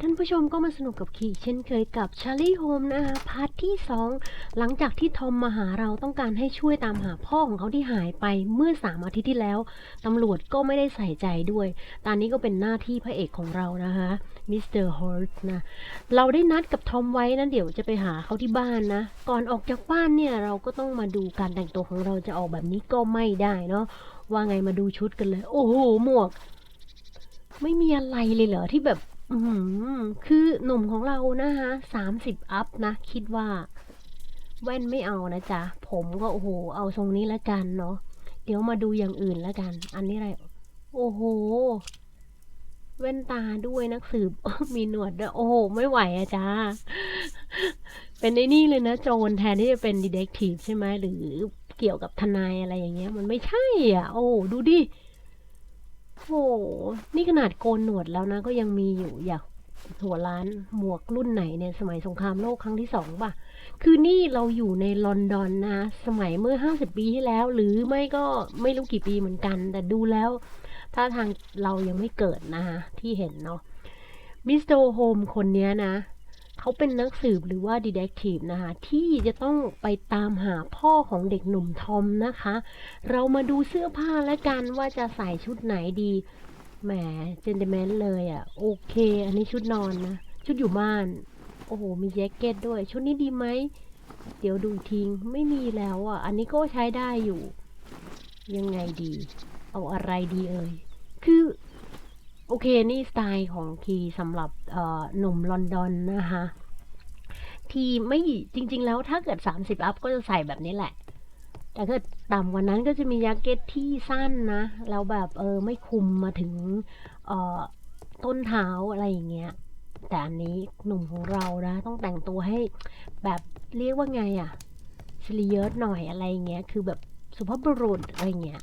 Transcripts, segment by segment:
ท่านผู้ชมก็มาสนุกกับคีเช่นเคยกับชาร์ลี่โฮมนะคะพาร์ทที่ 2 หลังจากที่ทอมมาหาเราต้องการให้ช่วยตามหาพ่อของเขาที่หายไปเมื่อสามอาทิตย์ที่แล้ว ตำรวจก็ไม่ได้ใส่ใจด้วย ตอนนี้ก็เป็นหน้าที่พระเอกของเรานะคะมิสเตอร์ฮอร์นะ เราได้นัดกับทอมไว้นะเดี๋ยวจะไปหาเขาที่บ้านนะ ก่อนออกจากบ้านเนี่ยเราก็ต้องมาดูการแต่งตัวของเราจะออกแบบนี้ก็ไม่ได้เนาะว่าไงมาดูชุดกันเลย โอ้โหหมวก ไม่มีอะไรเลยเหรอที่แบบ คือหนุ่มของเรานะคะสามสิบอัพนะ คิดว่า แว่นไม่เอานะจ๊ะ ผมก็โอ้โห เอาทรงนี้ละกันเนาะ เดี๋ยวมาดูอย่างอื่นละกัน อันนี้อะไร โอ้โห แว่นตาด้วยนักสืบ มีหนวดด้วยโอ้โห ไม่ไหวอะจ้า เป็นไอ้นี่เลยนะโจรแทนที่จะเป็นดีเทคทีฟใช่ไหมหรือเกี่ยวกับทนายอะไรอย่างเงี้ย มันไม่ใช่อะ โอ้ดูดิ นี่ขนาดโกนหนวดแล้วนะ ก็ยังมีอยู่อยากหัวล้านหมวกรุ่นไหนเนี่ยสมัยสงครามโลกครั้งที่สองป่ะ คือนี่เราอยู่ในลอนดอนนะ สมัยเมื่อห้าสิบปีที่แล้ว หรือไม่ก็ไม่รู้กี่ปีเหมือนกัน แต่ดูแล้ว ถ้าทางเรายังไม่เกิดนะคะที่เห็นเนาะมิสเตอร์โฮมคนนี้นะ เขาเป็นนักสืบหรือว่าดีเทคทีฟนะคะ ที่จะต้องไปตามหาพ่อของเด็กหนุ่มทอมนะคะ เรามาดูเสื้อผ้าแล้วกันว่าจะใส่ชุดไหนดีแหมเจนเดเมนเลยอะ่ะ โอเค อันนี้ชุดนอนนะ ชุดอยู่บ้าน โอ้โห มีแจ็คเก็ตด้วย ชุดนี้ดีไหม เดี๋ยวดูทิ้งไม่มีแล้วอะ่ะ อันนี้ก็ใช้ได้อยู่ ยังไงดี เอาอะไรดีเอ่ยคือ โอเคนี่สไตล์ของคีสำหรับหนุ่มลอนดอนนะคะที่ไม่จริง ๆ แล้วถ้าเกิด 30 อัพก็จะใส่แบบนี้แหละ แต่ถ้าต่ำกว่านั้นก็จะมีแจ็คเก็ตที่สั้นนะแล้วแบบเออไม่คุมมาถึงเออต้นเท้าอะไรอย่างเงี้ยแต่อันนี้หนุ่มของเรานะต้องแต่งตัวให้แบบเรียกว่าไงอะสลีเยร์ดหน่อยอะไรอย่างเงี้ยคือแบบสุภาพบุรุษอะไรเงี้ย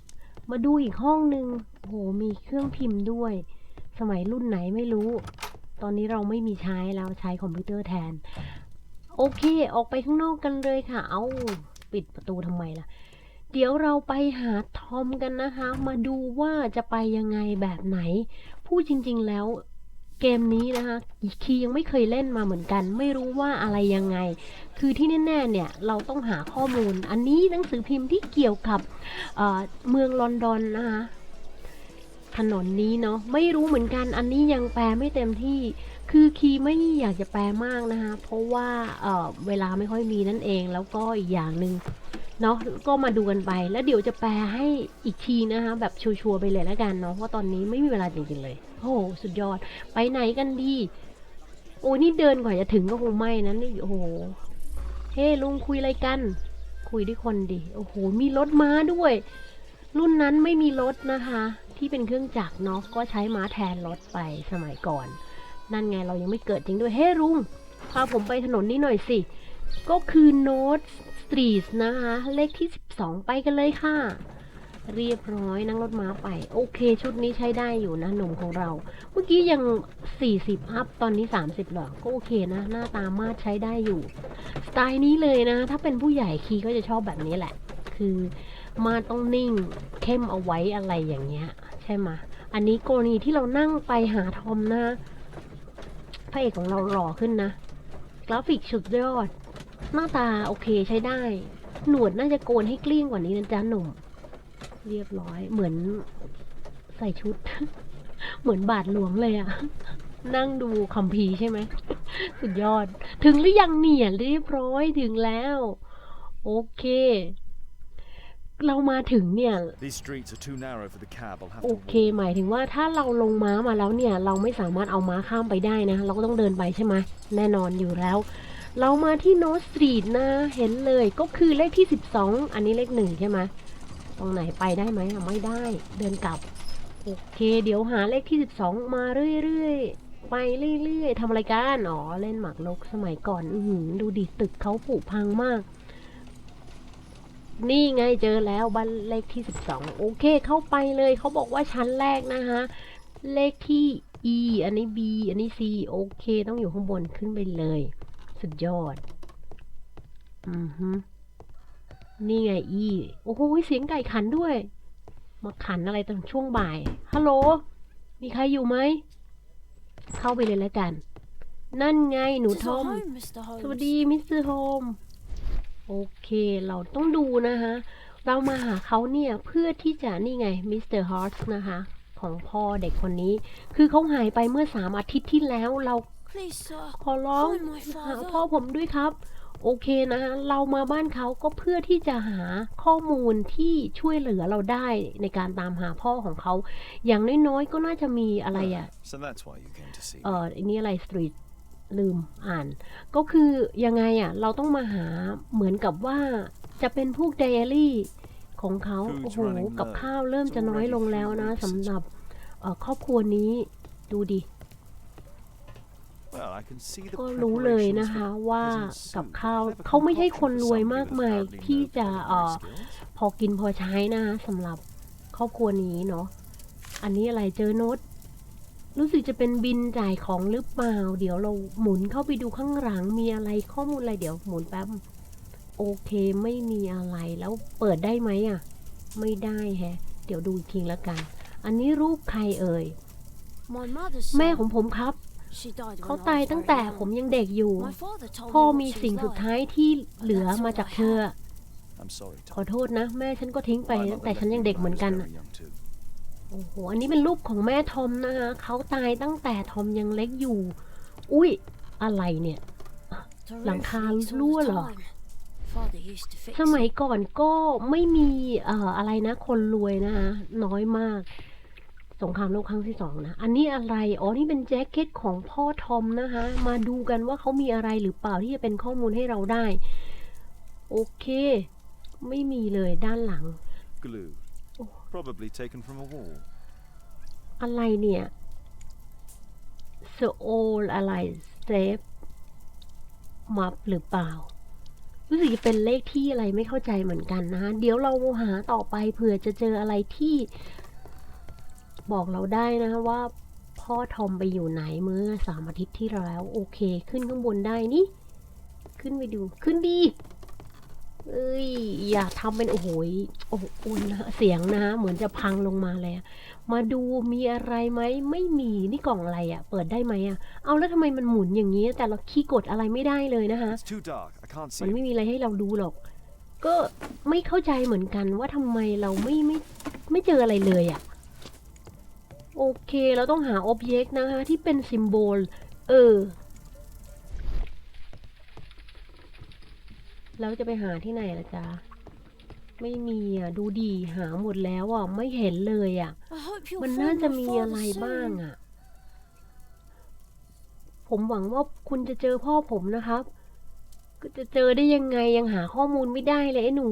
มาดูอีกห้องนึงโหมีเครื่องพิมพ์ด้วย สมัยรุ่นไหนไม่รู้ ตอนนี้เราไม่มีใช้แล้วใช้คอมพิวเตอร์แทน โอเค ออกไปข้างนอกกันเลยค่ะ เอาปิดประตูทำไมล่ะ เดี๋ยวเราไปหาทอมกันนะคะ มาดูว่าจะไปยังไงแบบไหน พูดจริง ๆแล้วเกมนี้นะคะคียังไม่เคยเล่นมาเหมือนกัน ไม่รู้ว่าอะไรยังไง คือที่แน่ๆเนี่ยเราต้องหาข้อมูล อันนี้หนังสือพิมพ์ที่เกี่ยวกับเเมืองลอนดอนนะคะ ถนนนี้เนาะไม่รู้เหมือนกันอันนี้ยังแปลไม่เต็มที่ คือคีไม่อยากจะแปลมากนะคะเพราะว่าเออเวลาไม่ค่อยมีนั่นเองแล้วก็อีกอย่างหนึ่งเนาะก็มาดูกันไปแล้วเดี๋ยวจะแปลให้อีกทีนะคะแบบชัวร์ๆไปเลยแล้วกันเนาะเพราะตอนนี้ไม่มีเวลาจริงๆเลยโอ้โหสุดยอด ไปไหนกันดี โอ้นี่เดินกว่าจะถึงก็คงไม่นะนี่โอ้โหเฮ้ลุงคุยอะไรกัน คุยด้วยคนดิโอ้โหมีรถม้าด้วย รุ่นนั้นไม่มีรถนะคะ ที่เป็นเครื่องจักรเนาะก็ใช้ม้าแทนรถไปสมัยก่อน นั่นไงเรายังไม่เกิดจริงด้วยเฮ้ลุงพาผมไปถนนนี้หน่อยสิ ก็คือโน t สตรีทนะคะ เลขที่ 12 ไปกันเลยค่ะ เรียบร้อยนั่งรถม้าไป โอเค ชุดนี้ใช้ได้อยู่นะหนุ่มของเรา เมื่อกี้ยัง 40 อัพ ตอนนี้ 30หรอก็โอเคนะ หน้าตามาดใช้ได้อยู่ สไตล์นี้เลยนะ ถ้าเป็นผู้ใหญ่คีก็จะชอบแบบนี้แหละ คือ มาต้องนิ่ง เข้มเอาไว้อะไรอย่างเงี้ย ใช่ไหมอันนี้กรณีที่เรานั่งไปหาทอมนะพระเอกของเราหล่อขึ้นนะ กราฟิกสุดยอด หน้าตาโอเคใช้ได้ หนวดน่าจะโกนให้เกลี้ยงกว่านี้นะจ๊ะหนุ่ม เรียบร้อยเหมือนใส่ชุด เหมือนบาทหลวงเลยอะนั่งดูคัมภีร์ใช่ไหม สุดยอด ถึงหรือยังเนี่ยเรียบร้อยถึงแล้ว โอเค เรามาถึงเนี่ย These streets are too narrow for the cab. I'll have โอ to เค walk. หมายถึงว่าถ้าเราลงม้ามาแล้วเนี่ย เราไม่สามารถเอาม้าข้ามไปได้นะ เราก็ต้องเดินไปใช่ไหมแน่นอนอยู่แล้ว เรามาที่โนสตรีทนะ เห็นเลยก็คือเลขที่ 12 อันนี้เลขหนึ่งใช่ไหมตรงไหนไปได้ไหมอะไม่ได้ เดินกลับ โอเค เดี๋ยวหาเลขที่ 12 มาเรื่อยๆ ไปเรื่อยๆทำอะไรกัน อ๋อ เล่นหมากรุกสมัยก่อน อือหือดูดิตึกเขาผุพังมาก นี่ไงเจอแล้วบ้านเลขที่ 12 โอเคเข้าไปเลยเขาบอกว่าชั้นแรกนะคะ เลขที่ E อันนี้ B อันนี้ C โอเค ต้องอยู่ข้างบนขึ้นไปเลย สุดยอด อือฮึนี่ไง E โอ้โหเสียงไก่ขันด้วย มาขันอะไรตอนช่วงบ่ายฮัลโหลมีใครอยู่ไหม เข้าไปเลยแล้วกัน นั่นไงหนู Tis ทอ at ม home, Mr. สวัส Holmes. ดีมิสเตอร์โฮม โอเคเราต้องดูนะคะเรามาหาเขาเนี่ยเพื่อที่จะนี่ไงมิสเตอร์ฮอร์สนะคะของพ่อเด็กคนนี้ คือเขาหายไปเมื่อสามอาทิตย์ที่แล้วเรา Please, sir. ขอร้อง Find my หา father. พ่อผมด้วยครับ โอเคนะเรามาบ้านเขาก็เพื่อที่จะหาข้อมูลที่ช่วยเหลือเราได้ในการตามหาพ่อของเขา อย่างน้อยๆก็น่าจะมีอะไรอะ So that's why you came to see เอ่ me. ออันนี้อะไรสตรีท ลืมอ่าน ก็คือยังไงอะเราต้องมาหาเหมือนกับว่าจะเป็นพวกไดอารี่ของเขา Food's โอ้โห running กับ low. ข้าวเริ่ม It's จะน้อย already ลงแล้วนะ three weeks สำหรับเอ่อครอบครัวนี้ดูดิ Well, I can see the ก็รู้เลยนะคะ preparations ว่า has กับ ensued. ข้าว Clever เขาไม่ใช่คน concoction ร for วย somebody มาก with มาย hardly ที่ no จะเอ่อ culinary skills. พอกินพอใช้นะคะสำหรับครอบครัวนี้เนาะอันนี้อะไรเจอโน้ต รู้สึกจะเป็นบินจ่ายของหรือเปล่า เดี๋ยวเราหมุนเข้าไปดูข้างหลังมีอะไรข้อมูลอะไรเดี๋ยวหมุนแป๊บโอเคไม่มีอะไรแล้วเปิดได้ไหมอะ ไม่ได้แฮะ เดี๋ยวดูอีกทีละกัน อันนี้รูปใครเอ่ย My mother's แม่ son. ของผมครับ She died เขา when I ตาย was ตั้ง very แต่ young. ผมยังเด็กอยู่ My father told พ่อ me มี what she สิ่ง was สุด like. ท้ายที่เหลือมาจากเธอ I'm sorry, ขอ Tom. โทษนะ แม่ฉันก็ทิ้งไป My ตั้ง mother แต่ left ฉัน me ยัง when เด็ก I เหมือน was กัน โอ้โห อันนี้เป็นรูปของแม่ทอมนะคะ เขาตายตั้งแต่ทอมยังเล็กอยู่ อุ้ย อะไรเนี่ย หลังคารั่วเหรอ สมัยก่อนก็ไม่มีเอ่ออะไรนะ คนรวยนะคะ น้อยมาก สงครามโลกครั้งที่สองนะ อันนี้อะไร อ๋อ นี่เป็นแจ็คเก็ตของพ่อทอมนะคะ มาดูกันว่าเขามีอะไรหรือเปล่าที่จะเป็นข้อมูลให้เราได้ โอเค ไม่มีเลยด้านหลัง Glue. Probably taken from a wall. อะไรเนี่ย so all อะไร save มับหรือเปล่า รู้สึกจะเป็นเลขที่อะไรไม่เข้าใจเหมือนกันนะเดี๋ยวเราหาต่อไปเผื่อจะเจออะไรที่ บอกเราได้นะว่าพ่อทอมไปอยู่ไหนเมื่อสามอาทิตย์ที่แล้ว โอเค ขึ้นข้างบนได้นี่ ขึ้นไปดูขึ้นดี เอ้ยอย่าทำเป็นโอ้โหยโอ้โหโอ้ยนะเสียงนะ เหมือนจะพังลงมาเลยอะมาดูมีอะไรไหมไม่มีนี่กล่องอะไรอะ่ะ เปิดได้ไหมอะ่ะเอาแล้วทำไมมันหมุนอย่างนี้ แต่เราคีย์กดอะไรไม่ได้เลยนะคะ It's too dark. I can't มัน see. ไม่ it. มีอะไรให้เราดูหรอก ก็ไม่เข้าใจเหมือนกันว่าทำไมเราไม่ไม่ไม่เจออะไรเลยอะ่ะ โอเคเราต้องหาอ็อบเจกต์นะคะที่เป็นซิมโบล เออ แล้วจะไปหาที่ไหนล่ะจ๊ะ ไม่มีอะ ดูดีหาหมดแล้วอะ ไม่เห็นเลยอะ I hope you'll มันน่า find จะ my มีอะไร father บ้าง soon. อะ่ะ ผมหวังว่าคุณจะเจอพ่อผมนะครับ ก็จะเจอได้ยังไงยังหาข้อมูลไม่ได้เลยไอ้หนู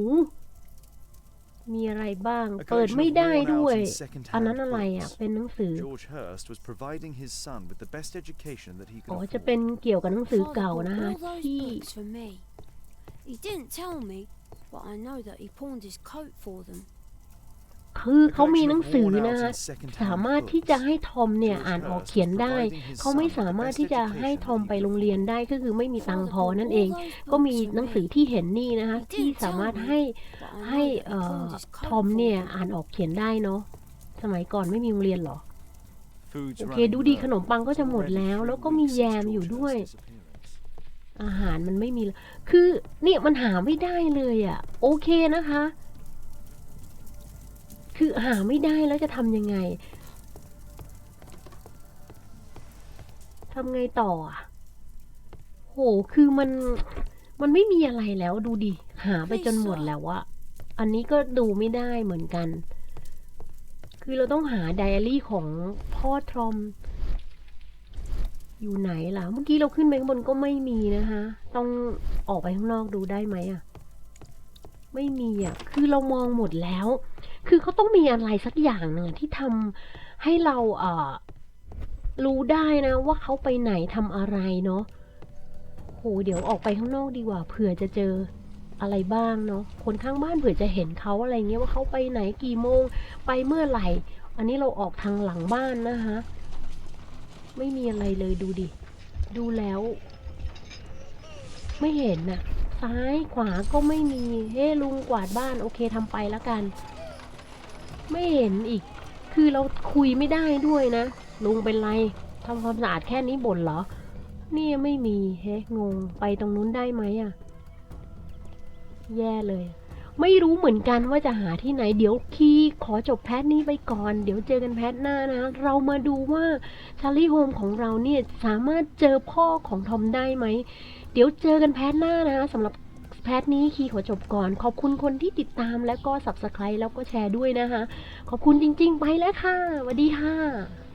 มีอะไรบ้าง A เปิด collection ไม่ of ได้ worn ด้วย out and second-hand อันนั้นอะไรอะ books. เป็นหนังสือ George Hurst was providing his son with the best education that he could อ๋อ afford. จะเป็นเกี่ยวกับหนังสือ Father เก่า bought นะคะ all those ที่ books for me. He didn't tell me, but I know that he pawned his coat for them. คือ A เขามี collection หนัง of สือ worn out นะคะ and second-hand สามารถที่จะให้ทอมเนี่ย George อ่านออก Hurst เขียน was ได้ providing his เขาไม่ son with สา the มารถ best ที่จะให้ education ทอม that he ไป could โรงเรียนได้ก็คือไม่มีตังค์พอนั่นเอง ก็มีหนังสือที่เห็นนี่นะคะที่สามารถให้ But I ให้ know that he เอ่อ pawned his ทอม coat เนี่ย for them. อ่านออกเขียนได้เนาะสมัยก่อนไม่มีโรงเรียนเหรอ Food's โอเค running ดูดี low. ขนมปังก็จะ It's หมด already แล้ว three แล้วก็มี weeks แย since มอยู่ George ด้วย Hurst's disappearance. อาหารมันไม่มีเลยคือเนี่ยมันหาไม่ได้เลยอะ่ะ โอเคนะคะ คือหาไม่ได้แล้วจะทำยังไงทำไงต่ออะโห คือมัน มันไม่มีอะไรแล้วดูดิ หาไปจนหมดแล้วอะอันนี้ก็ดูไม่ได้เหมือนกัน คือเราต้องหาไดอารี่ของพ่อทรอม อยู่ไหนล่ะ เมื่อกี้เราขึ้นไปข้างบนก็ไม่มีนะคะ ต้องออกไปข้างนอกดูได้ไหมอะ ไม่มีอะ คือเรามองหมดแล้ว คือเขาต้องมีอะไรสักอย่างหนึ่งที่ทำให้เราเอ่อรู้ได้นะ ว่าเขาไปไหนทำอะไรเนาะโหเดี๋ยวออกไปข้างนอกดีกว่าเผื่อจะเจออะไรบ้างเนาะ คนข้างบ้านเผื่อจะเห็นเขาอะไรเงี้ยว่าเขาไปไหนกี่โมง ไปเมื่อไหร่ อันนี้เราออกทางหลังบ้านนะคะ ไม่มีอะไรเลยดูดิ ดูแล้ว ไม่เห็นน่ะ ซ้ายขวาก็ไม่มี เฮ้ลุงกวาดบ้านโอเคทำไปแล้วกัน ไม่เห็นอีก คือเราคุยไม่ได้ด้วยนะ ลุงเป็นไรทำความสะอาดแค่นี้บ่นเหรอเนี่ยไม่มีเฮ้งง ไปตรงนู้นได้ไหมอะแย่เลย ไม่รู้เหมือนกันว่าจะหาที่ไหน เดี๋ยวคีขอจบแพทนี้ไปก่อน เดี๋ยวเจอกันแพทหน้านะ เรามาดูว่าชาร์ลีโฮมของเราเนี่ยสามารถเจอพ่อของทอมได้ไหม เดี๋ยวเจอกันแพทหน้านะสำหรับแพทนี้คีขอจบก่อน ขอบคุณคนที่ติดตามแล้วก็ subscribe แล้วก็แชร์ด้วยนะคะ ขอบคุณจริง ๆ ไปแล้วค่ะสวัสดีค่ะ